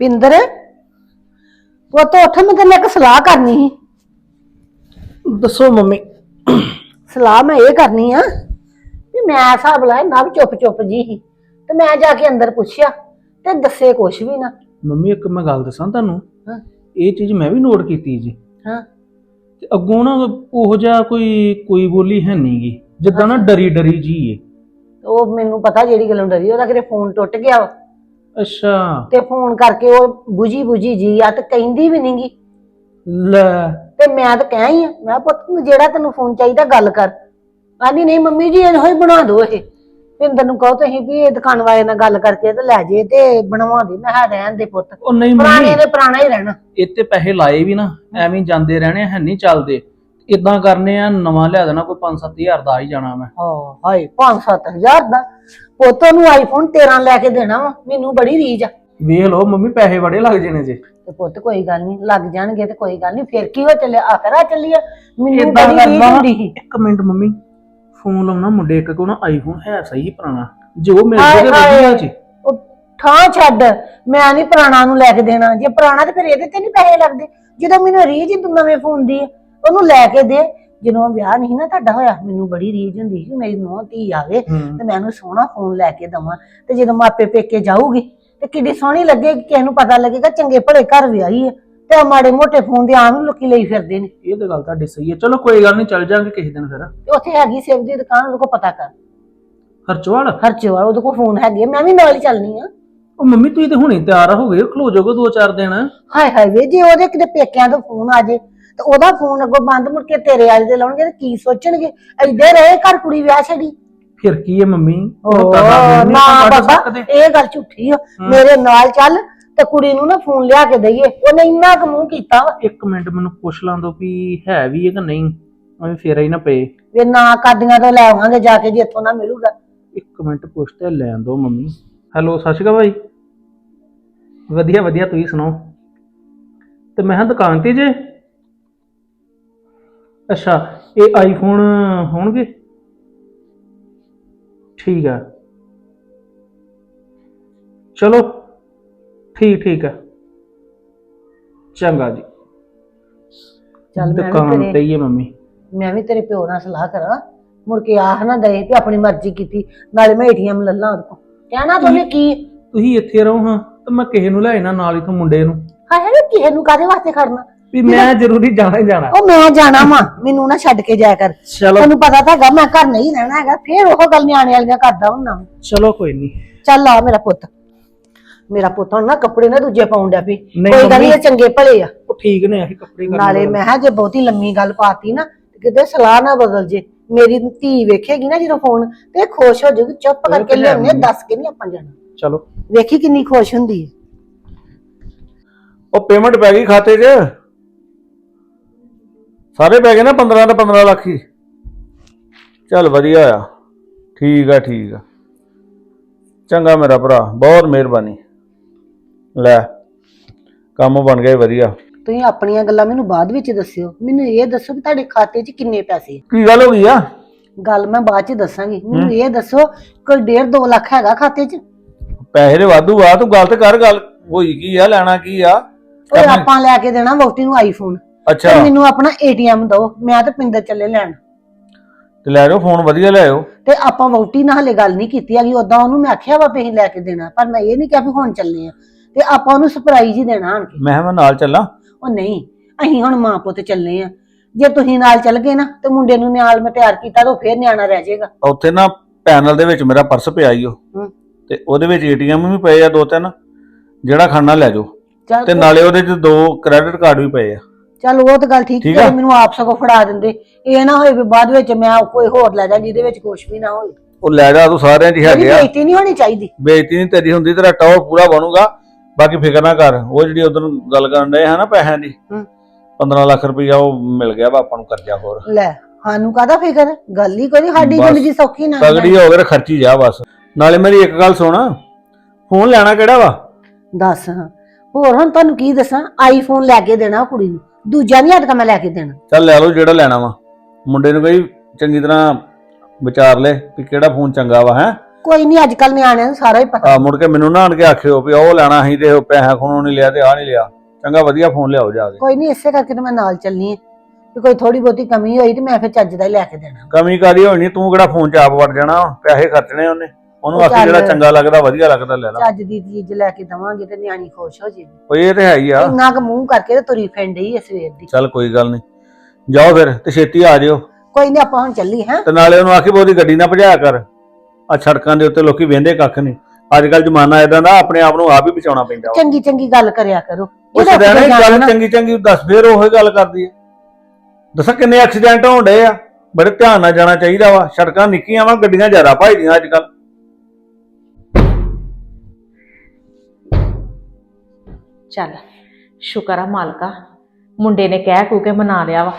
ਪਿੰਦਰ ਉਹ ਤਾਂ ਉੱਠ ਮੈਂ ਤੈਨੂੰ ਇੱਕ ਸਲਾਹ ਕਰਨੀ ਸੀ। ਦੱਸੋ ਮੰਮੀ। ਸਲਾਹ ਮੈਂ ਇਹ ਕਰਨੀ ਆ ਵੀ ਮੈਂ ਹਿਸਾਬ ਲਾਇਆ ਨਾ ਚੁੱਪ ਚੁੱਪ ਜੀ ਸੀ ਤੇ ਮੈਂ ਜਾ ਕੇ ਅੰਦਰ ਪੁੱਛਿਆ ਤੇ ਦੱਸੇ ਕੁਛ ਵੀ ਨਾ। ਮੰਮੀ ਇੱਕ ਮੈਂ ਗੱਲ ਦੱਸਾਂ ਤੁਹਾਨੂੰ? ਹਾਂ। ਇਹ ਚੀਜ਼ ਮੈਂ ਵੀ ਨੋਟ ਕੀਤੀ ਜੀ। ਹਾਂ। ਤੇ ਅੱਗੋਂ ਨਾ ਉਹ ਜਿਹਾ ਕੋਈ ਕੋਈ ਬੋਲੀ ਹੈ ਨਹੀਂਗੀ ਜਿੱਦਾਂ ਨਾ ਡਰੀ ਡਰੀ ਜੀ ਏ। ਉਹ ਮੈਨੂੰ ਪਤਾ ਜਿਹੜੀ ਗੱਲੋਂ ਡਰੀ ਉਹਦਾ ਕਿਤੇ ਫੋਨ ਟੁੱਟ ਗਿਆ ਵਾ। ਅੱਛਾ। ਤੇ ਫੋਨ ਕਰਕੇ ਉਹ ਬੁਝੀ ਬੁਝੀ ਜੀ ਆ ਤੇ ਕਹਿੰਦੀ ਵੀ ਨਹੀਂਗੀ ਲੈ। ਤੇ ਮੈਂ ਤਾਂ ਕਹਿ ਹੀ ਆ ਮੈਂ ਕਿਹਾ ਪੁੱਤ ਨੂੰ ਜਿਹੜਾ ਤੈਨੂੰ ਫੋਨ ਚਾਹੀਦਾ ਗੱਲ ਕਰ। ਆਂਦੀ ਨਹੀਂ ਮੰਮੀ ਜੀ ਇਹੋ ਹੀ ਬਣਾ ਦਿਓ ਇਹ। ਪਿੰਦਰ ਨੂੰ ਕਹੋ ਤੁਸੀਂ ਵੀ ਇਹ ਦੁਕਾਨ ਵਾਲੇ ਨਾਲ ਗੱਲ ਕਰਕੇ ਤੇ ਲੈ ਜੇ ਤੇ ਬਣਵਾ ਦੇ ਮੈਂ ਕਿਹਾ ਰਹਿਣ ਦੇ ਪੁੱਤ। ਉਹ ਨਹੀਂ ਪੁਰਾਣੇ ਮੰਮੀ ਨੇ ਪੁਰਾਣਾ ਹੀ ਰਹਿਣਾ। ਇੱਥੇ ਪੈਸੇ ਲਾਏ ਵੀ ਨਾ ਐਵੇਂ ਹੀ ਜਾਂਦੇ ਰਹਿਣੇ ਹੈ ਨਹੀਂ ਚੱਲਦੇ। ਇਦਾਂ ਕਰਨੇ ਆ ਨਵਾਂ ਲਿਆ ਦੇਣਾ ਕੋਈ 5-7000 ਦਾ ਆ ਹੀ ਜਾਣਾ ਮੈਂ। ਹਾਂ ਹਾਏ 5-7000 ਦਾ। ਪੁੱਤ ਨੂੰ ਆਈਫੋਨ 13 ਲੈ ਕੇ ਦੇਣਾ ਵਾ ਮੈਨੂੰ ਬੜੀ ਰੀਝ ਆ। ਵੇਖ ਲਓ ਮੰਮੀ ਪੈਸੇ ਬੜੇ ਲੱਗ ਜਾਣੇ ਜੇ। ਤੇ ਪੁੱਤ ਕੋਈ ਗੱਲ ਨਹੀਂ ਲੱਗ ਜਾਣਗੇ ਤੇ ਕੋਈ ਗੱਲ ਨਹੀਂ ਫਿਰ ਕੀ ਹੋ ਚੱਲਿਆ? ਆਖਰਾ ਚੱਲੀਆ ਮੈਨੂੰ ਏਦਾਂ ਬੜੀ ਰੀਝ ਹੁੰਦੀ ਸੀ। ਇੱਕ ਮਿੰਟ ਮੰਮੀ ਫੋਨ ਲਾਉਣਾ ਮੁੰਡੇ ਇੱਕ ਕੋਲ ਨਾ ਆਈਫੋਨ ਹੈ ਸਹੀ ਪੁਰਾਣਾ। ਜੋ ਮਿਲ ਹਾਏ ਜੇ ਹਾਏ। ਵਧੀਆ ਜੀ। ਉਹ ਠਾਂ ਛੱਡ ਮੈਂ ਨਹੀਂ ਪੁਰਾਣਾ ਨੂੰ ਲੈ ਕੇ ਦੇਣਾ। ਜੇ ਪੁਰਾਣਾ ਤੇ ਫਿਰ ਇਹਦੇ ਤੇ ਨਹੀਂ ਪੈਸੇ ਲੱਗਦੇ। ਜਦੋਂ ਮੈਨੂੰ ਰੀਝ ਹੀ ਤੂੰ ਨਵੇਂ ਫੋਨ ਦੀ ਹੈ, ਉਹਨੂੰ ਲੈ ਕੇ ਦੇ। ਜਦੋਂ ਵਿਆਹ ਨਹੀਂ ਨਾ ਤੁਹਾਡਾ ਹੋਇਆ ਮੈਨੂੰ ਬੜੀ ਰੀਝ ਹੁੰਦੀ ਸੀ ਮੇਰੀ ਨੂੰਹ ਧੀ ਆਵੇ ਤੇ ਮੈਂ ਉਹਨੂੰ ਸੋਹਣਾ ਫੋਨ ਲੈ ਕੇ ਦਵਾਂ ਤੇ ਜਦੋਂ ਮਾਪੇ ਪੇਕੇ ਜਾਊਗੀ ਤੇ ਕਿੱਡੀ ਸੋਹਣੀ ਲੱਗੇਗੀ ਕਿਸੇ ਨੂੰ ਪਤਾ ਲੱਗੇਗਾ ਚੰਗੇ ਭਲੇ ਘਰ ਵਿਆਹੀ ਹੈ ਤੇ ਆਹ ਮਾੜੇ ਮੋਟੇ ਫੋਨ ਦੇ ਆਮ ਹੀ ਲੋਕੀ ਲਈ ਫਿਰਦੇ ਨੇ। ਇਹ ਤਾਂ ਗੱਲ ਤੁਹਾਡੀ ਸਹੀ ਹੈ। ਚਲੋ ਕੋਈ ਗੱਲ ਨਹੀਂ ਚੱਲ ਜਾਾਂਗੇ ਕਿਸੇ ਦਿਨ ਫਿਰ। ਤੇ ਉੱਥੇ ਹੈਗੀ ਸੇਵ ਦੀ ਦੁਕਾਨ ਉਹਦੇ ਕੋਲ ਪਤਾ ਕਰ। ਖਰਚਵਾਲ ਖਰਚੇ ਵਾਲਾ ਉਹਦੇ ਕੋਲ ਫੋਨ ਹੈਗੇ ਮੈਂ ਵੀ ਨਾਲ ਹੀ ਚੱਲਣੀ ਆ। ਉਹ ਮੰਮੀ ਤੁਸੀਂ ਤੇ ਹੁਣੇ ਤਿਆਰ ਹੋ ਗਏ ਹੋ, ਖਲੋ ਜਾਓਗੇ ਦੋ ਚਾਰ ਦਿਨ। ਹਾਏ ਹਾਏ ਵੇ ਜੇ ਉਹਦੇ ਕਿਤੇ ਪੇਕਿਆਂ ਤੋਂ ਫੋਨ ਆ ਜੇ ਤੇ ਉਹਦਾ ਫੋਨ ਅੱਗੋਂ ਬੰਦ ਮੁੜ ਕੇ ਤੇਰੇ ਵਾਲੇ ਦੇ ਲਾਉਣਗੇ ਤੇ ਕੀ ਸੋਚਣਗੇ? ਐਡੇ ਰਹੇ ਘਰ ਕੁੜੀ ਵਿਆਹ ਛੜੀ। ਫਿਰ ਕੀ ਹੈ ਮੰਮੀ? ਉਹ ਤਾਂ ਨਾ ਕੱਢ ਬਾਬਾ। ਇਹ ਗੱਲ ਝੂਠੀ ਆ। ਮੇਰੇ ਨਾਲ ਚੱਲ ਤੇ ਕੁੜੀ ਨੂੰ ਨਾ ਫੋਨ ਲਿਆ ਕੇ ਦਈਏ। ਉਹਨੇ ਇੰਨਾ ਕੁ ਮੂੰਹ ਕੀਤਾ ਵਾ। ਇੱਕ ਮਿੰਟ ਮੈਨੂੰ ਪੁੱਛ ਲਾਂ ਦੋ ਵੀ ਹੈ ਵੀ ਹੈ ਕਿ ਨਹੀਂ? ਐਵੇਂ ਫੇਰ ਹੀ ਨਾ ਪਏ। ਵੀ ਨਾ ਕਾਦੀਆਂ ਤੋਂ ਲੈ ਆਵਾਂਗੇ ਜਾ ਕੇ ਜੇ ਇੱਥੋਂ ਨਾ ਮਿਲੂਗਾ। ਇੱਕ ਮਿੰਟ ਪੁੱਛ ਤੇ ਲੈਣ ਦੋ ਮੰਮੀ। ਹੈਲੋ ਸਤਿ ਸ਼੍ਰੀ ਅਕਾਲ ਭਾਈ। ਵਧੀਆ ਵਧੀਆ ਤੁਸੀਂ ਸੁਣਾਓ? ਤੇ ਮੈਂ ਹਾਂ ਦੁਕਾਨ ਤੇ ਜੇ? ਅੱਛਾ ਇਹ ਆਈਫੋਨ ਹੋਣਗੇ? ਠੀਕ ਆ। ਚਲੋ ਠੀਕ ਠੀਕ ਆ। ਚੰਗਾ ਜੀ। ਚੱਲ ਮੈਂ ਵੀ ਦੁਕਾਨ ਤੇਰੇ ਤੇ ਹੀ ਹੈ ਮੰਮੀ। ਮੈਂ ਵੀ ਤੇਰੇ ਪਿਓ ਨਾਲ ਸਲਾਹ ਕਰਾਂ। ਮੁੜ ਕੇ ਆਖ ਨਾ ਦਏ ਕਿ ਆਪਣੀ ਮਰਜ਼ੀ ਕੀਤੀ ਨਾਲੇ ਮੈਂ ਏਟੀਐਮ ਲੱਲਾਂ ਉਹਦੇ ਕੋਲ। ਕਹਿਣਾ ਤਾਂ ਉਹਨੇ ਕੀ? ਤੁਸੀਂ ਇੱਥੇ ਰਹੋ ਹਾਂ ਤੇ ਮੈਂ ਕਿਸੇ ਨੂੰ ਲੈ ਜਾਣਾ ਨਾਲ ਇਥੋਂ ਮੁੰਡੇ ਨੂੰ। ਹਾਏ ਹਾਏ ਕਿਸੇ ਨੂੰ ਕਾਦੇ ਵਾਸਤੇ ਖੜਨਾ? ਵੀ ਮੈਂ ਜ਼ਰੂਰੀ ਜਾਣਾ ਹੀ ਜਾਣਾ। ਉਹ ਮੈਂ ਜਾਣਾ ਵਾਂ ਮੈਨੂੰ ਨਾ ਛੱਡ ਕੇ ਜਾਇਆ ਕਰ। ਚਲੋ। ਤੈਨੂੰ ਪਤਾ ਤਾਂ ਹੈਗਾ ਮੈਂ ਘਰ ਨਹੀਂ ਰਹਿਣਾ ਹੈਗਾ ਫੇਰ ਉਹ ਗੱਲ ਨਿਆਣੇ ਵਾਲੀਆਂ ਕਰਦਾ ਹੁੰਨਾ ਵਾਂ। ਚਲੋ ਕੋਈ ਨਹੀਂ। ਚੱਲ ਆ ਮੇਰਾ ਪੁੱਤ। ਮੇਰਾ ਪੁੱਤ ਹੁਣ ਨਾ ਕੱਪੜੇ ਨਾ ਦੂਜੇ ਪਾਉਣ ਡਿਆ ਵੀ। ਨਹੀਂ ਕੋਈ ਗੱਲ। ਨਹੀਂ ਇਹ ਚੰਗੇ ਭਲੇ ਆ। ਉਹ ਠੀਕ ਨੇ ਅਸੀਂ ਕੱਪੜੇ ਕਰਨ ਨਾਲੇ ਮੈਂ ਕਿਹਾ ਜੇ ਬਹੁਤੀ ਲੰਮੀ ਗੱਲ ਪਾਤੀ ਨਾ ਤੇ ਕਿਤੇ ਸਲਾਹ ਨਾ ਬਦਲ ਜੇ। ਮੇਰੀ ਧੀ ਵੇਖੇਗੀ ਨਾ ਜਦੋਂ ਫੋਨ ਤੇ ਇਹ ਖੁਸ਼ ਹੋ ਜਾਊਗੀ ਚੁੱਪ ਕਰਕੇ ਲਿਆਉਣੇ ਮੰਮੀ। ਦੱਸ ਕੇ ਨਹੀਂ ਆਪਾਂ ਜਾਣਾ। ਚਲੋ। ਵੇਖੀ ਕਿੰਨੀ ਖੁਸ਼ ਹੁੰਦੀ ਹੈ ਉਹ ਪੇਮੈਂਟ ਪੈ ਗਈ ਖਾਤੇ 'ਚ? ਸਾਰੇ ਪੈ ਗਏ ਨਾ 15 ਤੇ 15 ਲੱਖ ਹੀ। ਚੱਲ ਵਧੀਆ ਆ। ਠੀਕ ਆ ਠੀਕ ਆ। ਚੰਗਾ ਮੇਰਾ ਭਰਾ ਬਹੁਤ ਮਿਹਰਬਾਨੀ। ਲੈ ਕੰਮ ਬਣ ਗਏ ਵਧੀਆ। ਤੁਸੀਂ ਆਪਣੀਆਂ ਗੱਲਾਂ ਮੈਨੂੰ ਬਾਅਦ ਵਿੱਚ ਦੱਸਿਓ। ਮੈਨੂੰ ਇਹ ਦੱਸੋ ਵੀ ਤੁਹਾਡੇ ਖਾਤੇ 'ਚ ਕਿੰਨੇ ਪੈਸੇ ਆ? ਕੀ ਗੱਲ ਹੋ ਗਈ ਆ? ਗੱਲ ਮੈਂ ਬਾਅਦ 'ਚ ਦੱਸਾਂਗੀ। ਮੈਨੂੰ ਇਹ ਦੱਸੋ ਕੋਈ 1.5 2 ਲੱਖ ਹੈਗਾ ਖਾਤੇ 'ਚ? ਪੈਸੇ ਦੇ ਵਾਧੂ ਆ ਤੂੰ ਗੱਲ ਤੇ ਕਰ ਗੱਲ। ਹੋਈ ਕੀ ਆ ਲੈਣਾ ਕੀ ਆ? ਉਹ ਆਪਾਂ ਲੈ ਕੇ ਦੇਣਾ ਵੋਟੀ ਨੂੰ ਆਈਫੋਨ ਅੱਛਾ। ਤੇ ਮੈਨੂੰ ਆਪਣਾ ਏਟੀਐਮ ਦਿਓ ਮੈਂ ਤਾਂ ਪਿੰਦਰ ਚੱਲੇ ਲੈਣ। ਤੇ ਲੈ ਜਾਓ ਫੋਨ ਵਧੀਆ ਲੈ ਆਓ ਤੇ ਆਪਾਂ ਵੋਟੀ ਨਾਲ ਹਲੇ ਗੱਲ ਨਹੀਂ ਕੀਤੀ ਹੈਗੀ ਉਦਾਂ ਉਹਨੂੰ ਮੈਂ ਆਖਿਆ ਵਾ ਅਸੀਂ ਲੈ ਕੇ ਦੇਣਾ ਪਰ ਮੈਂ ਇਹ ਨਹੀਂ ਕਿਹਾ ਵੀ ਹੁਣ ਚੱਲੇ ਆ। ਤੇ ਆਪਾਂ ਉਹਨੂੰ ਸਰਪ੍ਰਾਈਜ਼ ਹੀ ਦੇਣਾ ਆਣ ਕੇ। ਮੈਂ ਕਿਹਾ ਮੈਂ ਨਾਲ ਚੱਲਾਂ। ਉਹ ਨਹੀਂ ਅਸੀਂ ਹੁਣ ਮਾਂ ਪੁੱਤ ਚੱਲੇ ਆ। ਜੇ ਤੁਸੀਂ ਨਾਲ ਚੱਲ ਗਏ ਨਾ ਤੇ ਮੁੰਡੇ ਨੂੰ ਨਾਲ ਮੈਂ ਤਿਆਰ ਕੀਤਾ ਤਾਂ ਉਹ ਫੇਰ ਨਿਆਣਾ ਰਹਿ ਜਾਏਗਾ। ਉੱਥੇ ਨਾ ਪੈਨਲ ਦੇ ਵਿੱਚ ਮੇਰਾ ਪਰਸ ਪਿਆ ਈ ਉਹ। ਹੂੰ। ਤੇ ਉਹਦੇ ਵਿੱਚ ਏਟੀਐਮ ਵੀ ਪਏ ਆ ਦੋ ਤਿੰਨ ਜਿਹੜਾ ਖਾਣਾ ਲੈ ਜਾਓ। ਚੱਲ ਤੇ ਨਾਲੇ ਉਹਦੇ 'ਚ ਦੋ ਕ੍ਰੈਡਿਟ ਕਾਰਡ ਵੀ ਪਏ ਆ। ਚੱਲ ਉਹ ਤਾਂ ਗੱਲ ਠੀਕ ਠੀਕ ਹੈ। ਮੈਨੂੰ ਆਪ ਸਗੋਂ ਫੜਾ ਦਿੰਦੇ। ਇਹ ਨਾ ਹੋਏ ਵੀ ਬਾਅਦ ਵਿੱਚ ਮੈਂ ਕੋਈ ਹੋਰ ਲੈ ਜਾ ਜਿਹਦੇ ਵਿੱਚ ਕੁਝ ਵੀ ਨਾ ਹੋਵੇ ਉਹ ਲੈ ਜਾ ਤੂੰ ਸਾਰਿਆਂ 'ਚ ਹੀ ਇਹਦੀ ਹੈਗੇ ਆ। ਬੇਇੱਜ਼ਤੀ ਨਹੀਂ ਹੋਣੀ ਚਾਹੀਦੀ। ਬੇਇੱਜ਼ਤੀ ਨਹੀਂ ਤੇਰੀ ਹੁੰਦੀ ਤੇਰਾ ਟੌਰ ਪੂਰਾ ਬਣੂਗਾ। ਬਾਕੀ ਫਿਕਰ ਨਾ ਕਰ ਉਹ ਜਿਹੜੀ ਉਧਰ ਗੱਲ ਕਰਨ ਡਏ ਹੈ ਨਾ ਪੈਸਿਆਂ ਦੀ ਹੂੰ। 15 ਲੱਖ ਰੁਪਈਆ ਉਹ ਮਿਲ ਗਿਆ ਵਾ ਆਪਾਂ ਨੂੰ ਕਰਜ਼ਾ ਹੋਰ। ਲੈ ਸਾਨੂੰ ਕਾਹਦਾ ਫਿਕਰ? ਗੱਲ ਹੀ ਕੋਈ ਸਾਡੀ ਬਸ, ਜ਼ਿੰਦਗੀ ਸੌਖੀ ਨਾ ਤਗੜੀ ਹੋ ਕੇ ਖਰਚੀ ਜਾ ਬਸ। ਨਾਲੇ ਮੇਰੀ ਇੱਕ ਗੱਲ ਸੁਣ ਫੋਨ ਲੈਣਾ ਕਿਹੜਾ ਵਾ? ਦੱਸ ਹਾਂ ਹੋਰ ਹੁਣ ਤੁਹਾਨੂੰ ਕੀ ਦੱਸਾਂ? ਆਈਫੋਨ ਲੈ ਕੇ ਦੇਣਾ ਕੁੜੀ ਨੂੰ। ਦੂਜਾ ਨਹੀਂ ਹਟਕਾ ਮੈਂ ਲੈ ਕੇ ਦੇਣਾ। ਚੱਲ ਲੈ ਲਓ ਜਿਹੜਾ ਲੈਣਾ ਵਾ। ਮੁੰਡੇ ਨੂੰ ਕਹੀ ਚੰਗੀ ਤਰ੍ਹਾਂ ਵਿਚਾਰ ਲੈ ਕਿ ਕਿਹੜਾ ਫੋਨ ਚੰਗਾ ਵਾ ਹੈ? ਕੋਈ ਨਹੀਂ ਅੱਜ ਕੱਲ ਨਿਆਣਿਆਂ ਨੂੰ ਸਾਰਾ ਹੀ ਪਤਾ। ਆ ਮੁੜ ਕੇ ਮੈਨੂੰ ਨਾ ਆਣ ਕੇ ਆਖਿਓ ਵੀ ਉਹ ਲੈਣਾ ਸੀ ਤੇ ਉਹ ਪੈਸਾ ਖੋਣੋਂ ਨਹੀਂ ਲਿਆ ਤੇ ਆ ਨਹੀਂ ਲਿਆ। ਚੰਗਾ ਵਧੀਆ ਫੋਨ ਲਿਆਓ ਜਾ ਕੇ। ਕੋਈ ਨਹੀਂ ਇਸੇ ਕਰਕੇ ਤਾਂ ਮੈਂ ਨਾਲ ਚੱਲਨੀ ਆ। ਵੀ ਕੋਈ ਥੋੜੀ ਬਹੁਤੀ ਕਮੀ ਹੋਈ ਤੇ ਮੈਂ ਫਿਰ ਚੱਜ ਦਾ ਹੀ ਲੈ ਕੇ ਦੇਣਾ। ਕਮੀ ਕਾਦੀ ਹੋਣੀ? ਤੂੰ ਕਿਹੜਾ ਫੋਨ ਚ ਆਪ ਵੜ ਜਾਣਾ? ਪੈਸੇ ਖਰਚਣੇ ਉਹਨੇ। ਉਹਨੂੰ ਉਹ ਆਖੀ ਜਿਹੜਾ। ਚੰਗਾ ਲੱਗਦਾ ਵਧੀਆ ਲੱਗਦਾ ਲੈ ਲਾ। ਚੱਜ ਦੀ ਚੀਜ਼ ਲੈ ਕੇ ਦਵਾਂਗੇ ਤੇ ਨਿਆਣੀ ਖੁਸ਼ ਹੋ ਜੇਗੀ ਉਹ ਇਹ ਤੇ ਹੈ ਹੀ ਆ। ਇੰਨਾ ਕੁ ਮੂੰਹ ਕਰਕੇ ਤੇ ਤੁਰੀ ਫਿਰਨ ਡਈ ਆ ਸਵੇਰ ਦੀ। ਚੱਲ ਕੋਈ ਗੱਲ ਨਹੀਂ। ਜਾਓ ਫਿਰ ਤੇ ਛੇਤੀ ਆ ਜਿਓ। ਕੋਈ ਨਹੀਂ ਆਪਾਂ ਹੁਣ ਚੱਲੀ ਹਾਂ। ਤੇ ਨਾਲੇ ਉਹਨੂੰ ਆਖੀ ਬਹੁਤੀ ਗੱਡੀ ਨਾ ਭਜਾਇਆ ਕਰ। ਆ ਸੜਕਾਂ ਦੇ ਉੱਤੇ ਲੋਕੀ ਵਹਿੰਦੇ ਕੱਖ ਨਹੀਂ ਅੱਜ ਕੱਲ ਜ਼ਮਾਨਾ ਇਦਾਂ ਦਾ ਆਪਣੇ ਆਪ ਨੂੰ ਆਪ ਹੀ ਬਚਾਉਣਾ ਪੈਂਦਾ ਵਾ। ਚੰਗੀ ਚੰਗੀ ਗੱਲ ਕਰਿਆ ਕਰੋ। ਜਦੋਂ ਸਦਾ ਕਿਤੇ ਗੱਲ ਜਾਣਾ ਨਾ, ਚੰਗੀ ਚੰਗੀ ਦੱਸ ਫੇਰ ਉਹੀ ਗੱਲ ਕਰਦੀ ਹੈ ਦੱਸਾਂ ਕਿੰਨੇ ਐਕਸੀਡੈਂਟ ਹੋਣ ਡਏ ਆ। ਬੜੇ ਧਿਆਨ ਨਾਲ ਜਾਣਾ ਚਾਹੀਦਾ ਵਾ। ਸੜਕਾਂ ਨਿੱਕੀਆਂ ਵਾ ਗੱਡੀਆਂ ਜ਼ਿਆਦਾ ਭਜਦੀਆਂ ਅੱਜ ਕੱਲ ਚੱਲ, ਸ਼ੁਕਰ ਆ ਮਾਲਕਾ। ਮੁੰਡੇ ਨੇ ਕਹਿ ਕੂ ਕੇ ਮਨਾ ਲਿਆ ਵਾ।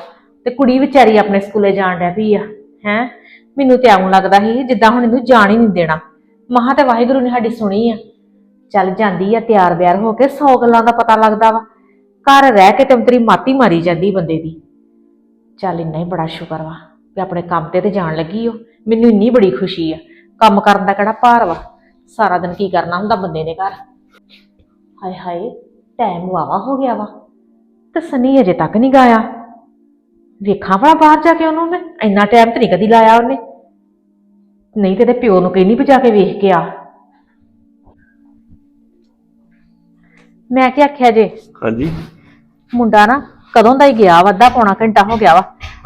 ਤੇ ਕੁੜੀ ਵਿਚਾਰੀ ਆਪਣੇ ਸਕੂਲੇ ਜਾਣ ਡੈ ਪਈ ਆ, ਹੈ? ਮੈਨੂੰ ਤੇ ਆਉਂ ਲੱਗਦਾ ਸੀ ਜਿੱਦਾਂ ਹੁਣ ਇਹਨੂੰ ਜਾਣ ਹੀ ਨਹੀਂ ਦੇਣਾ। ਮਹਾ ਤੇ ਵਾਹਿਗੁਰੂ ਨੇ ਸਾਡੀ ਸੁਣੀ ਆ। ਚੱਲ ਜਾਂਦੀ ਆ, ਤਿਆਰ ਬਿਆਰ ਹੋ ਕੇ ਸੌ ਗੱਲਾਂ ਦਾ ਪਤਾ ਲੱਗਦਾ ਵਾ। ਘਰ ਰਹਿ ਕੇ ਤੇ ਤੇਰੀ ਮਾਤੀ ਮਾਰੀ ਜਾਂਦੀ ਬੰਦੇ ਦੀ। ਚੱਲ ਇੰਨਾ ਹੀ ਬੜਾ ਸ਼ੁਕਰ ਵਾ ਕਿ ਆਪਣੇ ਕੰਮ ਤੇ ਤੇ ਜਾਣ ਲੱਗੀ ਓ। ਮੈਨੂੰ ਇੰਨੀ ਬੜੀ ਖੁਸ਼ੀ ਆ। ਕੰਮ ਕਰਨ ਦਾ ਕਿਹੜਾ ਭਾਰ ਵਾ? ਸਾਰਾ ਦਿਨ ਕੀ ਕਰਨਾ ਹੁੰਦਾ ਬੰਦੇ ਨੇ ਘਰ? ਹਾਏ ਹਾਏ। ਟਾਈਮ ਵਾਵਾ ਹੋ ਗਿਆ ਵਾ ਤੇ ਸਨੀ ਅਜੇ ਤੱਕ ਨਹੀਂ ਗਾਇਆ। ਵੇਖਾਂ ਭਲਾ ਬਾਹਰ ਜਾ ਕੇ ਉਹਨੂੰ ਮੈਂ ਇੰਨਾ ਟਾਈਮ ਤੇ ਨਹੀਂ ਕਦੀ ਲਾਇਆ ਉਹਨੇ। ਨਹੀਂ ਤੇ ਇਹਦੇ ਪਿਓ ਨੂੰ ਕਹਿੰਦੀ ਵੀ ਜਾ ਕੇ ਵੇਖ ਕੇ ਆ। ਮੈਂ ਕੀ ਆਖਿਆ ਜੇ? ਹਾਂਜੀ। ਮੁੰਡਾ ਨਾ ਕਦੋਂ ਦਾ ਹੀ ਗਿਆ ਵਾ ਅੱਧਾ ਪੌਣਾ ਘੰਟਾ ਹੋ ਗਿਆ ਵਾ।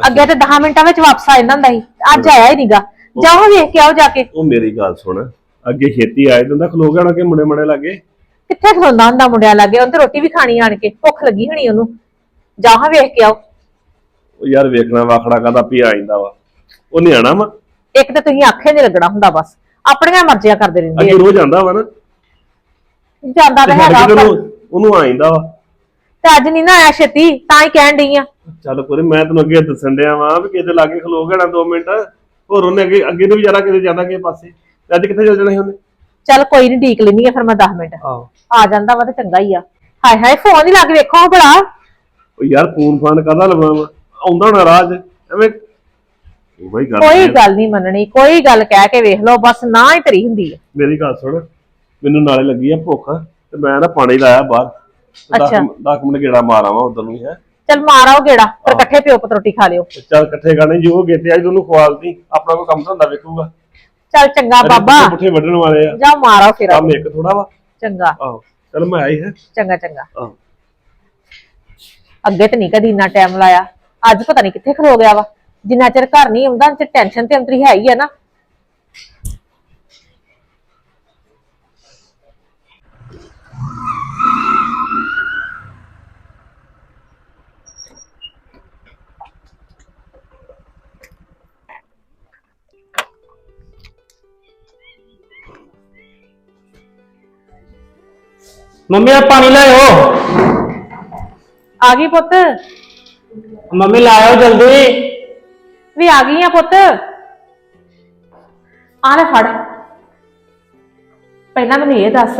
ਅੱਗੇ ਤੇ 10 ਮਿੰਟਾਂ ਵਿੱਚ ਵਾਪਸ ਆ ਜਾਂਦਾ ਹੁੰਦਾ ਸੀ ਅੱਜ ਆਇਆ ਹੀ ਨਹੀਂਗਾ। ਜਾਓ ਵੇਖ ਕੇ ਆਓ ਜਾ ਕੇ। ਉਹ ਮੇਰੀ ਗੱਲ ਸੁਣ ਅੱਗੇ ਛੇਤੀ ਆਏ ਦਿੰਦਾ ਖਲੋ ਗਿਆ ਹੋਣਾ ਕਿ ਮੁੰਡੇ ਮੜੇ ਲੱਗੇ? ਕਿੱਥੇ ਖਲੋਂਦਾ ਹੁੰਦਾ ਮੁੰਡਿਆਂ ਲਾਗੇ? ਉਹਨੇ ਤੇ ਰੋਟੀ ਵੀ ਖਾਣੀ ਆਣ ਕੇ। ਭੁੱਖ ਲੱਗੀ ਹੋਣੀ ਉਹਨੂੰ। ਜਾਓ ਵੇਖ ਕੇ ਆਓ। ਉਹ ਯਾਰ ਵੇਖਣਾ ਵਾਖੜਾ ਕਾਦਾ ਪੀ ਆ ਜਾਂਦਾ ਵਾ। ਉਹ ਨਿਆਣਾ ਵਾ। ਇੱਕ ਤੇ ਤੁਸੀਂ ਆਖੇ ਨਹੀਂ ਲੱਗਣਾ ਹੁੰਦਾ ਬਸ। ਆਪਣੀਆਂ ਮਰਜ਼ੀਆਂ ਕਰਦੇ ਰਹਿੰਦੇ ਅੱਗੇ ਰੋਜ਼ ਆਂਦਾ ਵਾ ਨਾ। ਜਾਂਦਾ ਤੇ ਹੈਗਾ ਪਰ ਉਹਨੂੰ ਆ ਜਾਂਦਾ ਵਾ। ਤੇ ਅੱਜ ਨਹੀਂ ਨਾ ਆਇਆ ਛੇਤੀ ਤਾਂ ਹੀ ਕਹਿਣ ਡਈ ਆ। ਚੱਲ ਕੋਈ ਮੈਂ ਤੈਨੂੰ ਅੱਗੇ ਦੱਸਣ ਡਿਆ ਵਾਂ ਵੀ ਕਿਤੇ ਲਾਗੇ ਖਲੋ ਗਿਆ ਨਾ 2 ਮਿੰਟ। ਹੋਰ ਉਹਨੇ ਅੱਗੇ ਅੱਗੇ ਨੂੰ ਵਿਚਾਰਾ ਕਿਤੇ ਜਾਂਦਾ ਕਿਸੇ ਪਾਸੇ। ਤੇ ਅੱਜ ਕਿੱਥੇ ਚੱਲ ਜਾਣਾ ਸੀ ਉਹਨੇ? ਚੱਲ ਕੋਈ ਨਹੀਂ ਢੀਕ ਲੈਣੀ ਆ ਫਿਰ ਮੈਂ 10 ਮਿੰਟ। ਆਹੋ। ਆ ਜਾਂਦਾ ਵਾ ਤੇ ਚੰਗਾ ਹੀ ਆ। ਹਾਏ ਹਾਏ ਫੋਨ ਹੀ ਲਾ ਕੇ ਵੇਖੋ ਭਲਾ। ਉਹ ਯਾਰ ਫੋਨ ਫਾਨ ਕਾਦਾ ਲਵਾਂ ਆਉਂਦਾ ਹੋਣਾ ਰਾਜ ਐਵੇਂ। ਉਹ ਬਈ ਗੱਲ ਕੋਈ। ਗੱਲ ਨਹੀਂ ਮੰਨਣੀ ਕੋਈ ਗੱਲ ਕਹਿ ਕੇ ਵੇਖ ਲਓ ਬਸ ਨਾ ਹੀ ਤਰੀ ਹੁੰਦੀ ਆ। ਮੇਰੀ ਗੱਲ ਸੁਣ ਮੈਨੂੰ ਨਾਲੇ ਲੱਗੀ ਆ ਭੁੱਖ ਤੇ ਮੈਂ ਨਾ ਪਾਣੀ ਲਾਇਆ ਬਾਹਰ। ਅੱਛਾ। 10 ਮਿੰਟ ਗੇੜਾ ਮਾਰਾਂ ਵਾ ਉਧਰ ਨੂੰ ਹੀ ਚੱਲ ਮਾਰਾਓ ਗੇੜਾ ਪਰ ਇਕੱਠੇ ਪਿਓ ਪੁੱਤ ਰੋਟੀ ਖਾ ਲਿਓ। ਚੱਲ ਇਕੱਠੇ ਗਾਣੇ ਜੋ ਗੇਤੇ ਅੱਜ ਉਹਨੂੰ ਖਵਾਲਦੀ ਆਪਣਾ ਕੋਈ ਕੰਮ ਧੰਦਾ ਵੇਖੂਗਾ। ਚੱਲ ਚੰਗਾ ਬਾਬਾ। ਪੁੱਠੇ ਪੁੱਠੇ ਵੱਢਣ ਵਾਲੇ ਆ। ਜਾ ਮਾਰੋ ਫਿਰ। ਕੰਮ ਇੱਕ ਥੋੜਾ ਵਾ। ਚੰਗਾ। ਆਹੋ ਚਲ ਮੈਂ ਆਈ ਹੈ। ਚੰਗਾ ਚੰਗਾ। ਆਹੋ। ਅੱਗੇ ਤੇ ਨਹੀਂ ਕਦੀ ਇੰਨਾ ਟਾਈਮ ਲਾਇਆ। ਅੱਜ ਪਤਾ ਨਹੀਂ ਕਿੱਥੇ ਖਲੋ ਗਿਆ ਵਾ। ਜਿੰਨਾ ਚਿਰ ਘਰ ਨਹੀਂ ਆਉਂਦਾ ਤੇ ਟੈਨਸ਼ਨ ਤੇ ਅੰਤਰੀ ਹੈ ਹੀ ਆ ਨਾ। ਮੰਮੀ ਆ ਪਾਣੀ ਲਾਇਓ ਆ ਗਈ ਪੁੱਤ? ਮੰਮੀ ਲਾਇਓ ਜਲਦੀ। ਵੀ ਆ ਗਈ ਆ ਪੁੱਤ। ਆ ਲੈ ਫੜ। ਪਹਿਲਾਂ ਮੈਨੂੰ ਇਹ ਦੱਸ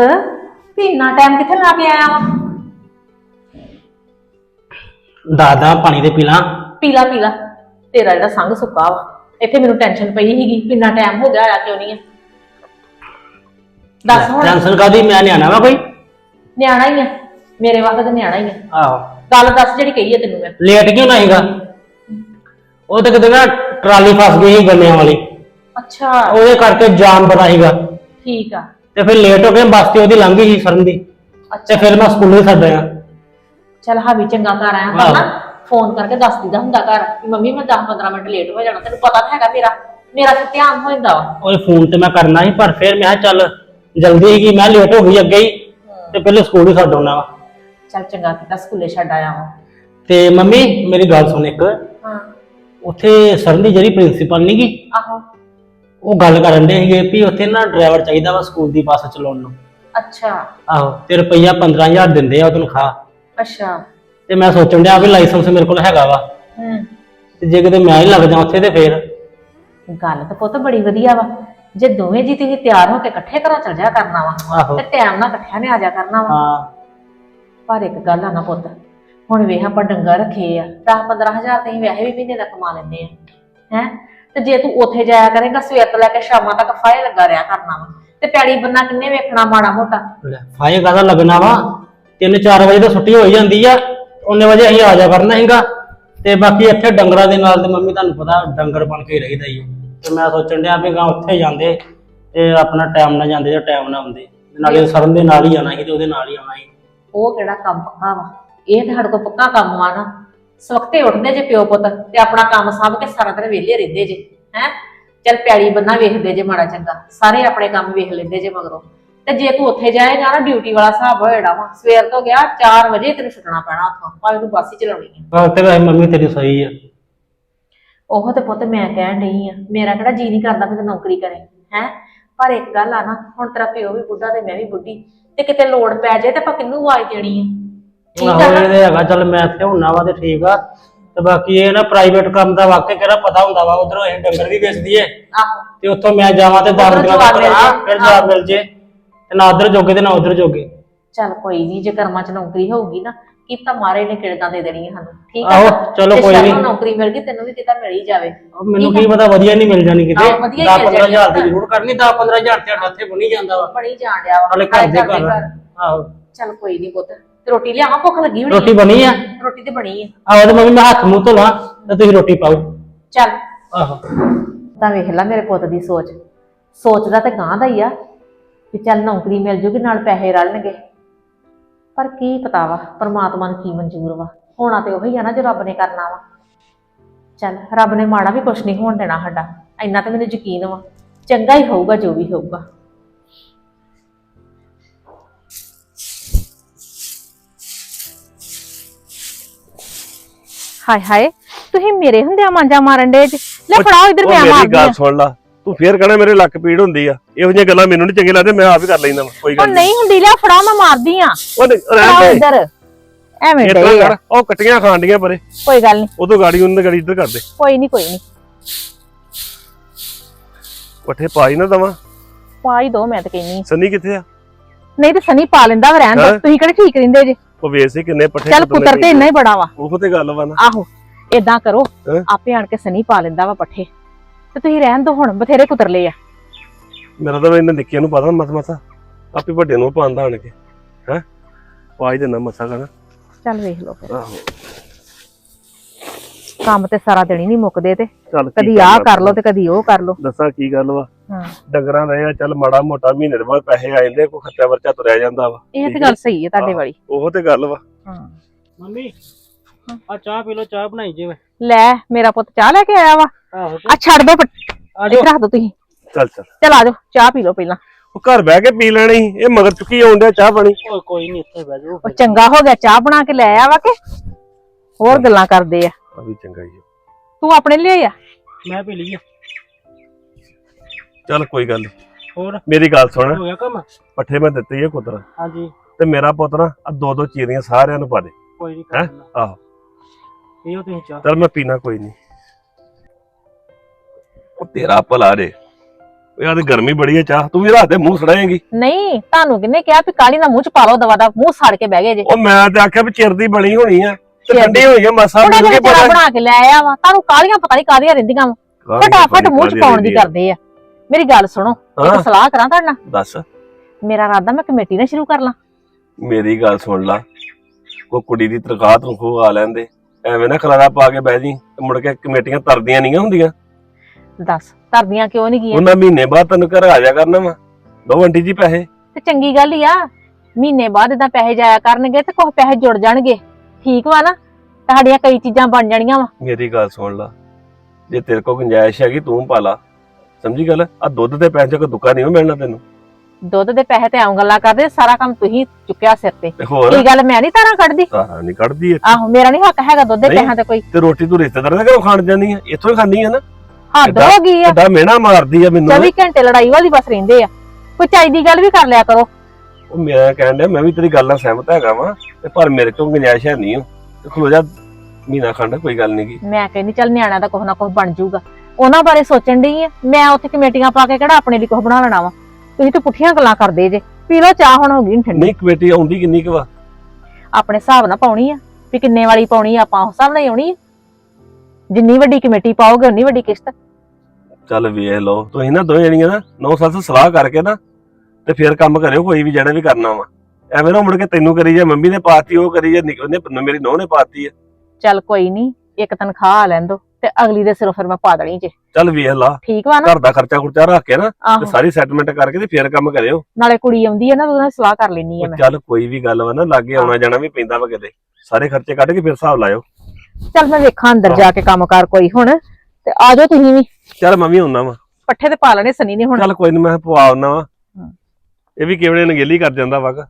ਵੀ ਇੰਨਾ ਟਾਈਮ ਕਿੱਥੇ ਲਾ ਕੇ ਆਇਆ ਵਾ? ਦਾਦਾ ਪਾਣੀ ਦੇ ਪੀਲਾ। ਪੀਲਾ ਪੀਲਾ ਤੇਰਾ ਜਿਹੜਾ ਸੰਗ ਸੁੱਕਾ ਵਾ ਇੱਥੇ ਮੈਨੂੰ ਟੈਨਸ਼ਨ ਪਈ ਸੀਗੀ ਵੀ ਇੰਨਾ ਟਾਈਮ ਹੋ ਗਿਆ ਆਇਆ ਕਿਉਂ ਨਹੀਂ ਆ। ਦੱਸ ਹੁਣ। ਟੈਨਸ਼ਨ ਕਾਦੀ ਮੈਂ ਨਿਆਣਾ ਵਾ ਕੋਈ? ਨਿਆਣਾ ਹੀ ਆ। ਮੇਰੇ ਵਾਸਤੇ ਤਾਂ ਨਿਆਣਾ ਹੀ ਆ। ਆਹੋ। ਗੱਲ ਦੱਸ ਜਿਹੜੀ ਕਹੀ ਆ ਤੈਨੂੰ ਮੈਂ। ਲੇਟ ਕਿਉਂ ਨਾ ਹੈਗਾ ਉਹ ਤਾਂ ਕਿਤੇ ਨਾ ਟਰਾਲੀ ਫਸ ਗਈ ਸੀ ਗੰਨਿਆਂ ਵਾਲੀ। ਅੱਛਾ। ਉਹਦੇ ਕਰਕੇ ਜਾਮ ਸੀਗਾ। ਠੀਕ ਆ। ਤੇ ਫਿਰ ਲੇਟ ਹੋ ਗਏ ਬੱਸ ਤੇ ਉਹਦੀ ਲੰਘ ਗਈ ਸੀ ਸਰਨ ਦੀ। ਤੇ ਅੱਛਾ। ਫਿਰ ਮੈਂ ਸਕੂਲੇ ਛੱਡ ਆਇਆ। ਚੱਲ ਹਾਵੀ ਚੰਗਾ ਘਰ ਆਇਆ ਪਰ ਨਾ ਫੋਨ ਕਰਕੇ ਦੱਸ ਦਿੰਦਾ ਹੁੰਦਾ ਘਰ ਕਿ ਮੰਮੀ ਮੈਂ 10-15 ਮਿੰਟ ਲੇਟ ਹੋ ਜਾਣਾ। ਤੈਨੂੰ ਪਤਾ ਤਾਂ ਹੈਗਾ ਮੇਰਾ। ਮੇਰਾ ਫਿਰ ਧਿਆਨ ਹੋ ਜਾਂਦਾ ਵਾ। ਉਹ ਫੋਨ ਤੇ ਮੈਂ ਕਰਨਾ ਸੀ ਪਰ ਫਿਰ ਮੈਂ ਕਿਹਾ ਚੱਲ ਜਲਦੀ ਹੀ ਮੈਂ ਲੇਟ ਹੋ ਗਈ ਅੱਗੇ ਹੀ। ਤੇ ਪਹਿਲੇ ਸਕੂਲ ਹੀ ਛੱਡ ਆਉਣਾ ਵਾ। ਚੱਲ ਚੰਗਾ ਕੀਤਾ ਸਕੂਲੇ ਛੱਡ ਆਇਆ ਹਾਂ ਤੇ ਮੰਮੀ ਮੇਰੀ ਗੱਲ ਸੁਣ ਇੱਕ। ਹਾਂ। ਉੱਥੇ ਸਰਨ ਦੀ ਜਿਹੜੀ ਪ੍ਰਿੰਸੀਪਲ ਨੀ ਗੀ ਆਹੋ। ਉਹ ਗੱਲ ਕਰਨ ਦੇ ਸੀਗੇ ਵੀ ਉੱਥੇ ਨਾ ਡਰਾਈਵਰ ਚਾਹੀਦਾ ਵਾ ਸਕੂਲ ਦੀ ਬੱਸ ਚਲਾਉਣ ਨੂੰ। ਅੱਛਾ। ਆਹੋ ਤੇ ਰੁਪਈਆ 15000 ਦਿੰਦੇ ਆ ਉਹ ਤਨਖਾਹ। ਅੱਛਾ। ਤੇ ਮੈਂ ਸੋਚਣ ਡਿਆ ਵੀ ਲਾਇਸੈਂਸ ਮੇਰੇ ਕੋਲ ਹੈਗਾ ਵਾ। ਹੂੰ। ਤੇ ਜੇ ਕਿਤੇ ਮੈਂ ਹੀ ਲੱਗ ਜਾ ਉੱਥੇ ਤੇ ਫੇਰ। ਗੱਲ ਤਾਂ ਪੁੱਤ ਬੜੀ ਵਧੀਆ ਵਾ। ਜੇ ਦੋਵੇਂ ਜੀ ਤੁਸੀਂ ਤਿਆਰ ਹੋ ਕੇ ਇਕੱਠੇ ਘਰੋਂ ਚਲ ਜਾ ਕਰਨਾ ਵਾ ਆਹੋ। ਤੇ ਟਾਈਮ ਨਾਲ ਇਕੱਠਿਆਂ ਨੇ ਆ ਜਾ ਕਰਨਾ ਵਾ। ਹਾਂ। ਪਰ ਇੱਕ ਗੱਲ ਆ ਨਾ ਪੁੱਤ ਹੁਣ ਵੇਖ ਆਪਾਂ ਡੰਗਾ ਰੱਖੇ ਆ 10 15000 ਤੇ ਅਸੀਂ ਵੈਸੇ ਵੀ ਮਹੀਨੇ ਦਾ ਕਮਾ ਲੈਂਦੇ ਆ ਹੈ? ਤੇ ਜੇ ਤੂੰ ਉੱਥੇ ਜਾਇਆ ਕਰੇਗਾ ਸਵੇਰ ਤੋਂ ਲੈ ਕੇ ਸ਼ਾਮਾਂ ਤੱਕ ਫਾਇ ਲੱਗਾ ਰਿਹਾ ਕਰਨਾ ਵਾ। ਤੇ ਪੈੜੀ ਬੰਨਾ ਕਿੰਨੇ ਵੇਖਣਾ ਮਾੜਾ ਮੋਟਾ? ਫਾਇਰ ਕਾਹਦਾ ਲੱਗਣਾ ਵਾ? 3-4 ਵਜੇ ਤਾਂ ਛੁੱਟੀ ਹੋ ਹੀ ਜਾਂਦੀ ਆ ਉਹਨੇ ਵਜੇ ਅਸੀਂ ਆ ਜਾ ਕਰਨਾ ਹੈਗਾ ਤੇ ਬਾਕੀ ਇੱਥੇ ਡੰਗਰਾਂ ਦੇ ਨਾਲ ਤੇ ਮੰਮੀ ਤੁਹਾਨੂੰ ਪਤਾ ਡੰਗਰ ਬਣ ਕੇ ਹੀ ਰਹੀਦਾ ਹੀ ਤੇ ਮੈਂ ਸੋਚਣ ਡਿਆ ਵੀ ਗਾਂ ਉੱਥੇ ਜਾਂਦੇ ਤੇ ਆਪਣਾ ਟਾਈਮ ਨਾਲ ਜਾਂਦੇ ਤੇ ਟਾਈਮ ਨਾਲ ਆਉਂਦੇ ਤੇ ਨਾਲੇ ਸਰਨ ਦੇ ਨਾਲ ਹੀ ਜਾਣਾ ਸੀ ਤੇ ਉਹਦੇ ਨਾਲ ਹੀ ਆਉਣਾ ਸੀ। ਉਹ ਕਿਹੜਾ ਕੰਮ ਪੱਕਾ ਵਾ? ਇਹ ਤੇ ਸਾਡੇ ਕੋਲ ਪੱਕਾ ਕੰਮ ਆ ਨਾ। ਸਵਖਤੇ ਉੱਠਦੇ ਜੇ ਪਿਓ ਪੁੱਤ ਤੇ ਆਪਣਾ ਕੰਮ ਸਾਂਭ ਕੇ ਸਾਰਾ ਦਿਨ ਵਿਹਲੇ ਰਹਿੰਦੇ ਜੇ ਹੈ? ਚੱਲ ਪਿਆਲੀ ਬੰਨਾ ਵੇਖਦੇ ਜੇ ਮਾੜਾ ਚੰਗਾ। ਸਾਰੇ ਆਪਣੇ ਕੰਮ ਵੇਖ ਲੈਂਦੇ ਜੇ ਮਗਰੋਂ। ਤੇ ਜੇ ਤੂੰ ਉੱਥੇ ਜਾਏਗਾ ਨਾ ਡਿਊਟੀ ਵਾਲਾ ਹਿਸਾਬ ਹੋਏੜਾ ਵਾ। ਸਵੇਰ ਤੋਂ ਗਿਆ 4 ਵਜੇ ਤੈਨੂੰ ਛੁੱਟਣਾ ਪੈਣਾ ਉੱਥੋਂ। ਭਾਵੇਂ ਤੂੰ ਬੱਸ ਹੀ ਚਲਾਉਣੀ ਹੈ ਤੇ ਵੈਸੇ ਮੰਮੀ ਤੇਰੀ ਸਹੀ ਆ। ਉਹ ਤੇ ਪੁੱਤ ਮੈਂ ਕਹਿਣ ਡਈ ਆ ਮੇਰਾ ਕਿਹੜਾ ਜੀ ਨਹੀਂ ਕਰਦਾ ਵੀ ਤੂੰ ਨੌਕਰੀ ਕਰੇ ਹੈ? ਪਰ ਇੱਕ ਗੱਲ ਆ ਨਾ ਹੁਣ ਤੇਰਾ ਪਿਓ ਵੀ ਬੁੱਢਾ ਤੇ ਮੈਂ ਵੀ ਬੁੱਢੀ ਤੇ ਕਿਤੇ ਲੋੜ ਪੈ ਜਾਏ ਤੇ ਆਪਾਂ ਕਿਹਨੂੰ ਆਵਾਜ਼ ਦੇਣੀ ਆ? ਠੀਕ ਆਹੋ ਆ ਨਾ ਇਹਦੇ ਹੈਗਾ ਚੱਲ ਮੈਂ ਇੱਥੇ ਹੁੰਨਾ ਵਾ ਤੇ ਠੀਕ ਆ। ਤੇ ਬਾਕੀ ਇਹ ਨਾ ਪ੍ਰਾਈਵੇਟ ਕੰਮ ਦਾ ਵਾਕਿਆ ਕਿਹੜਾ ਪਤਾ ਹੁੰਦਾ ਵਾ ਉਧਰੋਂ ਅਸੀਂ ਡੰਗਰ ਵੀ ਵੇਚਦੀ ਏ। ਆਹੋ। ਤੇ ਉੱਥੋਂ ਮੈਂ ਜਾਵਾਂ ਤੇ 10 ਉੱਧਰੋਂ ਦਿਨਾਂ ਦਾ ਜਵਾਬ ਮਿਲ ਭਰਾ ਜੇ। ਫਿਰ ਜਵਾਬ ਮਿਲ ਜੇ ਤੇ ਨਾ ਉਧਰ ਜੋਗੇ ਤੇ ਨਾ ਉਧਰ ਜੋਗੇ। ਚੱਲ ਕੋਈ ਨਹੀਂ ਜੇ ਕਰਮਾਂ 'ਚ ਨੌਕਰੀ ਹੋਊਗੀ ਨਾ ਕੀ ਤਾਂ ਮਾਰੇ ਨੇ ਕਿੜਕਾਂ ਦੇ ਦੇਣੀਆਂ ਸਾਨੂੰ ਠੀਕ ਆ ਆਹੋ, ਨਾ? ਚਲੋ ਜੇ ਕੋਈ ਸ਼ਾਮ ਨੀ। ਨੌਕਰੀ ਮਿਲ ਗਈ ਤੈਨੂੰ ਵੀ ਕਿਤਾ ਮਿਲ ਹੀ ਜਾਵੇ। ਉਹ ਮੈਨੂੰ ਕੀ ਪਤਾ ਵਧੀਆ ਨਹੀਂ ਮਿਲ ਜਾਣੀ ਕਿਤੇ। ਆਹੋ, ਵਧੀਆ ਹੀ 10 ਮਿਲ 15 ਹਜ਼ਾਰ ਜਾਣੀ ਦੀ ਜ਼ਰੂਰ ਕਰਨੀ 10 15 ਹਜ਼ਾਰ ਤੇ ਹੱਥੇ ਬਣੀ ਜਾਂਦਾ ਵਾ। ਬੜੀ ਜਾਣ ਡਿਆ ਵਾ। ਨਾਲੇ ਘਰ ਦੇ ਘਰ ਆਹੋ। ਚੱਲ ਕੋਈ ਨਹੀਂ ਪੁੱਤ। ਤੇ ਰੋਟੀ ਲਿਆਵਾਂ? ਭੁੱਖ ਲੱਗੀ ਹੋਣੀ ਰੋਟੀ ਬਣੀ ਆ। ਰੋਟੀ ਤੇ ਬਣੀ ਆ। ਆਹੋ ਤੇ ਮੰਮੀ ਮੈਂ ਹੱਥ ਮੂੰਹ ਧੋਲਾਂ ਤੇ ਤੁਸੀਂ ਰੋਟੀ ਪਾਓ। ਚੱਲ। ਆਹੋ। ਤਾਂ ਵੇਖ ਲੈ ਮੇਰੇ ਪੁੱਤ ਦੀ ਸੋਚ। ਸੋਚਦਾ ਤੇ ਗਾਂ ਦਾ ਹੀ ਆ ਕਿ ਚੱਲ ਨੌਕਰੀ ਮਿਲ ਜੂਗੀ ਨਾਲ ਪੈਸੇ ਰਲਣਗੇ। ਪਰ ਕੀ ਪਤਾ ਵਾ ਪਰਮਾਤਮਾ ਨੂੰ ਕੀ ਮਨਜ਼ੂਰ ਵਾ। ਹੋਣਾ ਤੇ ਉਹੀ ਆ ਨਾ ਜੋ ਰੱਬ ਨੇ ਕਰਨਾ ਵਾ। ਚੱਲ ਰੱਬ ਨੇ ਮਾੜਾ ਵੀ ਕੁਛ ਨਹੀਂ ਹੋਣ ਦੇਣਾ ਸਾਡਾ। ਇੰਨਾ ਤਾਂ ਮੈਨੂੰ ਯਕੀਨ ਵਾ। ਚੰਗਾ ਹੀ ਹੋਊਗਾ ਜੋ ਵੀ ਹੋਊਗਾ। ਹਾਏ ਹਾਏ ਤੁਸੀਂ ਮੇਰੇ ਹੁੰਦਿਆਂ ਮਾਂਜਾ ਮਾਰਨ ਦੇ ਲੈ ਫੜਾਓ ਇਧਰ ਉਹ ਮੈਂ ਮੇਰੀ ਮਾਰਦੀ ਗੱਲ ਆਂ। ਸੁਣ ਲਾ। ਤੂੰ ਫੇਰ ਕਹਣਾ ਮੇਰੇ ਲੱਕ ਪੀੜ ਹੁੰਦੀ ਆ। ਇਹੋ ਜਿਹੀਆਂ ਗੱਲਾਂ ਮੈਨੂੰ ਨਹੀਂ ਚੰਗੀਆਂ ਲੱਗਦੀਆਂ ਮੈਂ ਆਪ ਹੀ ਕਰ ਲੈਂਦਾ ਵਾਂ, ਕੋਈ ਉਹ ਗੱਲ ਨਹੀਂ ਹੁੰਦੀ ਲਿਆ ਫੜਾਓ ਮੈਂ ਮਾਰਦੀ ਆ। ਉਹ ਨਹੀਂ, ਰਹਿਣ ਫੜਾਓ ਦੇ। ਇਧਰ। ਐਵੇਂ ਇਹ ਤਾਂ ਡਏ ਆ। ਕਰ। ਉਹ ਕੱਟੀਆਂ ਖਾਣ ਡੀਆਂ ਪਰੇ। ਕੋਈ ਗੱਲ ਨਹੀਂ ਉਦੋਂ ਗਾੜੀ ਉਹਨਾਂ ਦੀ ਗਾੜੀ ਇੱਧਰ ਕਰ ਦੇ। ਕੋਈ ਨਹੀਂ ਕੋਈ ਨਹੀਂ ਪੱਠੇ ਪਾਈ ਨਾ ਦਵਾ। ਪਾ ਹੀ ਦੋ ਮੈਂ ਤਾਂ ਕਹਿੰਨੀ ਸੰਨੀ ਕਿੱਥੇ ਆ? ਨਹੀਂ ਤੇ ਸਨੀ ਪਾ ਲੈਂਦਾ ਵਾ ਰਹਿਣ ਦੋ? ਤੁਸੀਂ ਕਿਹੜੇ ਠੀਕ ਰਹਿੰਦੇ ਜੇ? ਉਹ ਸੀ ਕਿੰਨੇ ਪੱਠੇ ਚੱਲ ਕੁਤਰ ਤੇ। ਇੰਨਾ ਹੀ ਬੜਾ ਵਾ। ਉਹ ਤੇ ਗੱਲ ਵਾ ਨਾ। ਆਹੋ ਏਦਾਂ ਕਰੋ। ਹੈਂ? ਆਪੇ ਆਣ ਕੇ ਸਨੀ ਪਾ ਲੈਂਦਾ ਵਾ ਪੱਠੇ। ਤੇ ਤੁਸੀਂ ਰਹਿਣ ਦੋ ਹੁਣ ਬਥੇਰੇ ਕੁਤਰ ਲਏ ਆ। ਮੇਰਾ ਤਾਂ ਇਹਨਾਂ ਨਿੱਕੀਆਂ ਨੂੰ ਪਤਾ ਮਤ ਮਸਾ ਆਪੇ ਵੱਡੇ ਨੂੰ ਪਾਉਂਦਾ ਆਣ ਕੇ ਹੈ? ਪਾਈ ਦੇਣਾ ਮਸਾ ਕਹਣਾ ਚੱਲ ਵੇਖ ਲਓ ਫਿਰ। ਆਹੋ। ਕੰਮ ਤੇ ਸਾਰਾ ਦਿਨ ਹੀ ਨਹੀਂ ਮੁੱਕਦੇ ਤੇ। ਚੱਲ ਕੀ ਕਦੀ ਕਰਨਾ ਆਹ ਕਰ ਲਓ ਤੇ ਕਦੀ ਉਹ ਕਰ ਲਓ। ਦੱਸਾਂ ਕੀ ਗੱਲ ਵਾ? ਹਾਂ। ਡੰਗਰਾਂ ਦਾ ਇਹ ਆ, ਚੱਲ ਮਾੜਾ ਮੋਟਾ ਮਹੀਨੇ ਦੇ ਬਾਅਦ ਪੈਸੇ ਆ ਜਾਂਦੇ ਕੋਈ ਖਰਚਾ ਵਰਚਾ ਤੁਰਿਆ ਜਾਂਦਾ ਵਾ। ਇਹ ਤੇ ਗੱਲ ਸਹੀ ਹੈ ਤੁਹਾਡੇ ਵਾਲੀ। ਉਹ ਤੇ ਗੱਲ ਵਾ। ਹਾਂ। ਮੰਮੀ ਆ ਚਾਹ ਪੀ ਲਓ ਚਾਹ ਬਣਾਈ ਜੇ ਮੈਂ। ਲੈ ਮੇਰਾ ਪੁੱਤ ਚਾਹ ਲੈ ਕੇ ਆਇਆ ਵਾ। ਆਹੋ ਆ ਛੱਡ ਦੋ ਆ ਇੱਥੇ ਰੱਖ ਦੋ ਤੁਸੀਂ। ਚੱਲ ਚੱਲ। ਚਲ ਆ ਜਾਓ ਚਾਹ ਪੀ ਲਓ ਪਹਿਲਾਂ। ਉਹ ਘਰ ਬਹਿ ਕੇ ਪੀ ਲੈਣੀ ਇਹ ਮਗਰ ਚੁੱਕੀ ਆਉਂਦਿਆ ਚਾਹ ਪਾਣੀ। ਕੋਈ ਕੋਈ ਨਹੀਂ ਇੱਥੇ ਬਹਿ ਜਾਓ। ਉਹ ਚੰਗਾ ਹੋ ਗਿਆ ਚਾਹ ਬਣਾ ਕੇ ਲੈ ਆਇਆ ਵਾ ਕਿ? ਹੋਰ ਗੱਲਾਂ ਕਰਦੇ ਆ। ਆ ਵੀ ਚੰਗਾ ਹੀ ਆ। ਤੂੰ ਆਪਣੇ ਲਈ ਆ? ਮੈਂ ਪੀ ਲਈ ਆ। ਚੱਲ ਕੋਈ ਗੱਲ ਨੀ। ਹੋਰ? ਮੇਰੀ ਗੱਲ ਸੁਣ। ਹੋ ਗਿਆ ਕੰਮ? ਪੱਠੇ ਮੈਂ ਦਿੱਤੇ ਇਹ ਕੁਤਰਾ। ਹਾਂਜੀ। ਤੇ ਮੇਰਾ ਪੁੱਤ ਨਾ ਆ ਦੋ ਦੋ ਚੀਰੀਆਂ ਸਾਰਿਆਂ ਨੂੰ ਪਾ ਦੇ। ਕੋਈ ਨਹੀਂ ਹੈਂ? ਕਰਨਾ। ਆਹੋ। ਪੀਓ ਤੁਸੀਂ ਚਾਹ? ਚੱਲ ਮੈਂ ਪੀਣਾ ਕੋਈ ਨਹੀਂ ਉਹ ਤੇਰਾ ਭਲਾ ਰੇ ਉਹ ਯਾਰ ਗਰਮੀ ਬੜੀ ਹੈ ਚਾਹ। ਤੂੰ ਵੀ ਰਾਤ ਦੇ ਮੂੰਹ ਸੜਾਏਂਗੀ। ਨਹੀਂ ਤੁਹਾਨੂੰ ਕਿੰਨੇ ਕਿਹਾ ਵੀ ਕਾਲੀ ਦਾ ਮੂੰਹ ਚ ਪਾ ਲਓ ਦਵਾ ਦਾ ਮੂੰਹ ਸੜ ਕੇ ਬਹਿ ਗਏ ਜੇ। ਉਹ ਮੈਂ ਤੇ ਆਖਿਆ ਵੀ ਚਿਰਦੀ ਬਣੀ ਹੋਣੀ ਆ ਤੇ ਚਿਰ ਠੰਡੀ ਹੋਈ ਆ ਮਸਾ ਉਹਨੇ ਮੈਨੂੰ ਪਤਾ। ਬਣਾ ਕੇ ਲੈ ਆਇਆ ਵਾ। ਤੁਹਾਨੂੰ ਕਾਲੀਆਂ ਪਤਾ ਨਹੀਂ ਕਾਦੀਆਂ ਰਹਿੰਦੀਆਂ ਵਾ। ਫਟਾਫਟ ਮੂੰਹ ਚ ਪਾਉਣ ਦੀ। ਕਰਦੇ ਆ। ਮੇਰੀ ਗੱਲ ਸੁਣੋ ਇੱਕ ਸਲਾਹ ਕਰਾਂ ਤੁਹਾਡੇ ਨਾਲ? ਦੱਸ। ਮੇਰਾ ਇਰਾਦਾ ਮੈਂ ਕਮੇਟੀ ਨਾ ਸ਼ੁਰੂ ਕਰ ਲਾਂ। ਮੇਰੀ ਗੱਲ ਸੁਣ ਲਾ। ਕੋ ਕੁੜੀ ਦੀ ਤਨਖਾਹ ਤਨਖੂ ਆ ਲੈਂਦੇ ਐਵੇਂ ਨਾ ਖਲਾਰਾ ਪਾ ਕੇ ਬਹਿ ਜੀ ਤੇ ਮੁੜ ਕੇ ਕਮੇਟੀਆਂ ਤਰਦੀਆਂ ਨਹੀਂ ਹੁੰਦੀਆਂ। ਦੱਸ ਧਰਦੀਆਂ ਕਿਉਂ ਨਹੀਂ ਗਈਆਂ ਉਹਨਾਂ ਮਹੀਨੇ ਬਾਅਦ ਤੈਨੂੰ ਘਰ ਆ ਜਾ ਕਰਨਾ ਵਾ। ਦੋ ਆਂਟੀ ਜੀ ਪੈਸੇ। ਤੇ ਚੰਗੀ ਗੱਲ ਹੀ ਆ ਮਹੀਨੇ ਬਾਅਦ ਇਦਾਂ ਪੈਸੇ ਜਾਇਆ ਕਰਨਗੇ ਤੇ ਕੁਝ ਪੈਸੇ ਜੁੜ ਜਾਣਗੇ। ਠੀਕ ਵਾ ਨਾ? ਤੁਹਾਡੀਆਂ ਕਈ ਚੀਜ਼ਾਂ ਬਣ ਜਾਣੀਆਂ ਵਾ। ਮੇਰੀ ਗੱਲ ਸੁਣ ਲਾ। ਜੇ ਤੇਰੇ ਕੋਲ ਗੁੰਜਾਇਸ਼ ਹੈਗੀ ਤੂੰ ਪਾ ਲਾ। ਸਮਝੀ ਗੱਲ? ਆ ਦੁੱਧ ਦੇ ਪੈਸੇ ਕੋ ਦੁੱਕਾ ਨਹੀਂ ਮਿਲਣਾ ਤੈਨੂੰ। ਦੁੱਧ ਦੇ ਪੈਸੇ ਤੇ ਆਉਂ ਗੱਲਾਂ ਕਰਦੇ ਸਾਰਾ ਕੰਮ ਤੁਸੀਂ ਚੁੱਕਿਆ ਸਿਰ ਤੇ। ਤੇ ਹੋਰ? ਇਹ ਗੱਲ ਮੈਂ ਨਹੀਂ ਤਾਰਾਂ ਕੱਢਦੀ? ਤਾਰਾ ਨਹੀਂ ਕੱਢਦੀ ਇੱਥੇ। ਆਹੋ ਮੇਰਾ ਨਹੀਂ ਹੱਕ ਹੈਗਾ ਦੁੱਧ ਦੇ ਨਹੀਂ। ਪੈਸਿਆਂ ਤੇ ਕੋਈ। ਤੇ ਰੋਟੀ ਤੂੰ ਰਿਸ਼ਤੇਦਾਰਾਂ ਦੇ ਘਰੋਂ ਖਾਣ ਜਾਂਦੀ ਆ? ਇੱਥੋਂ ਹੀ ਖਾਂਦੀ ਆ ਨਾ? ਹੱਦ ਕਿੱਦਾਂ- ਹੋ ਗਈ ਆ। ਕਿੱਡਾ ਮਿਹਣਾ ਮਾਰਦੀ ਆ ਮੈਨੂੰ। 24 ਘੰਟੇ ਲੜਾਈ ਵਾਲੀ ਬਸ ਰਹਿੰਦੇ ਆ। ਕੋਈ ਚਾਈ ਦੀ ਗੱਲ ਵੀ ਕਰ ਲਿਆ ਕਰੋ। ਉਹ ਮੈਂ ਕਹਿਣ ਡਿਆ ਮੈਂ ਵੀ ਤੇਰੀ ਗੱਲ ਨਾਲ ਸਹਿਮਤ ਹੈਗਾ ਵਾਂ ਤੇ ਪਰ ਮੇਰੇ ਕੋਲ ਗੁੰਜਾਇਸ਼ ਹੈ ਨਹੀਂ ਓ। ਤੇ ਖਲੋ ਜਾ ਮਹੀਨਾ ਖੰਡ ਕੋਈ ਗੱਲ ਨਹੀਂ ਗੀ। ਮੈਂ ਕਹਿੰਦੀ ਚੱਲ ਨਿਆਣਿਆਂ ਦਾ ਕੁਛ ਨਾ ਕੁਛ ਬਣ ਜਾਊਗਾ। ਉਹਨਾਂ ਬਾਰੇ ਸੋਚਣ ਡਈ ਆ ਮੈਂ ਉੱਥੇ ਕਮੇਟੀਆਂ ਪਾ ਕੇ ਕਿਹੜਾ ਆਪਣੇ ਲਈ ਕੁਛ ਬਣਾ ਲੈਣਾ ਵਾ। ਤੁਸੀਂ ਤਾਂ ਪੁੱਠੀਆਂ ਗੱਲਾਂ ਕਰਦੇ ਜੇ। ਪੀ ਲਓ ਚਾਹ ਹੁਣ ਹੋ ਗਈ ਨੀ ਠੰਡੀ। ਨਹੀਂ ਕਮੇਟੀ ਆਉਂਦੀ ਕਿੰਨੀ ਕੁ ਵਾ? ਆਪਣੇ ਹਿਸਾਬ ਨਾਲ ਪਾਉਣੀ ਆ ਵੀ ਕਿੰਨੇ ਵਾਲੀ ਪਾਉਣੀ ਆ ਆਪਾਂ ਉਸ ਹਿਸਾਬ ਨਾਲ ਹੀ ਆਉਣੀ ਆ। ਜਿੰਨੀ ਵੱਡੀ ਕਮੇਟੀ ਪਾਓਗੇ ਉਨੀ ਵੱਡੀ ਕਿਸ਼ਤ। ਚੱਲ ਵੇਖ ਲਓ ਤੁਸੀਂ ਨਾ ਦੋਵੇਂ ਜਣੀਆਂ ਨਾ ਨੌ ਸੱਸ ਸਲਾਹ ਕਰਕੇ ਨਾ ਤੇ ਫਿਰ ਕੰਮ ਕਰਿਓ ਕੋਈ ਵੀ ਜਿਹੜਾ ਵੀ ਕਰਨਾ ਵਾ। ਐਵੇਂ ਨਾ ਮੁੜ ਕੇ ਤੈਨੂੰ ਕਰੀ ਜਾ ਮੰਮੀ ਨੇ ਪਾਤੀ ਉਹ ਕਰੀ ਜਾ ਨਿਕ- ਉਹਨੇ ਮੇਰੀ ਨੌਂ ਨੇ ਪਾਤੀ ਆ। ਚੱਲ ਕੋਈ ਨਹੀਂ ਇੱਕ ਤਨਖਾਹ ਆ ਲੈਣ ਦੋ ਤੇ ਅਗਲੀ ਦੇ ਸਿਰੋਂ ਫਿਰ ਮੈਂ ਪਾ ਦੇਣੀ ਜੇ। ਚੱਲ ਵੇਖ ਲਾ। ਠੀਕ ਵਾ ਨਾ? ਘਰ ਦਾ ਖਰਚਾ ਖੁਰਚਾ ਰੱਖ ਕੇ ਨਾ ਤੇ ਸਾਰੀ ਸੈਟਲਮੈਂਟ ਕਰਕੇ ਤੇ ਫਿਰ ਕੰਮ ਕਰਿਓ। ਨਾਲੇ ਕੁੜੀ ਆਉਂਦੀ ਹੈ ਨਾ ਉਹਦੇ ਨਾਲ ਸਲਾਹ ਕਰ ਲੈਣੀ ਆ ਮੈਂ। ਚੱਲ ਕੋਈ ਵੀ ਗੱਲ ਵਾ ਨਾ ਲਾਗੇ ਆਉਣਾ ਜਾਣਾ ਵੀ ਪੈਂਦਾ ਵਾ ਕਿਤੇ। ਸਾਰੇ ਖਰਚੇ ਕੱਢ ਕੇ ਫਿਰ ਹਿਸਾਬ ਲਾਇਓ। ਚੱਲ ਮੈਂ ਵੇਖਾਂ ਅੰਦਰ ਜਾ ਕੇ ਕੰਮ ਕਾਰ ਕੋਈ ਹੁਣ ਤੇ ਆ ਜਾਓ ਤੁਸੀਂ ਵੀ। ਚੱਲ ਮੈਂ ਵੀ ਆਉਣਾ ਵਾ। ਪੱਠੇ ਤੇ ਪਾ ਲੈਣੇ ਸਨੀ ਨੇ ਹੁਣ। ਚੱਲ ਕੋਈ ਨਹੀਂ ਮੈਂ ਪਵਾ ਆਉਣਾ ਵਾ। ਹਾਂ। ਇਹ ਵੀ ਕਿਵੇਂ ਨਗੇਲੀ ਕਰ ਜਾਂਦਾ ਵਾਗਾ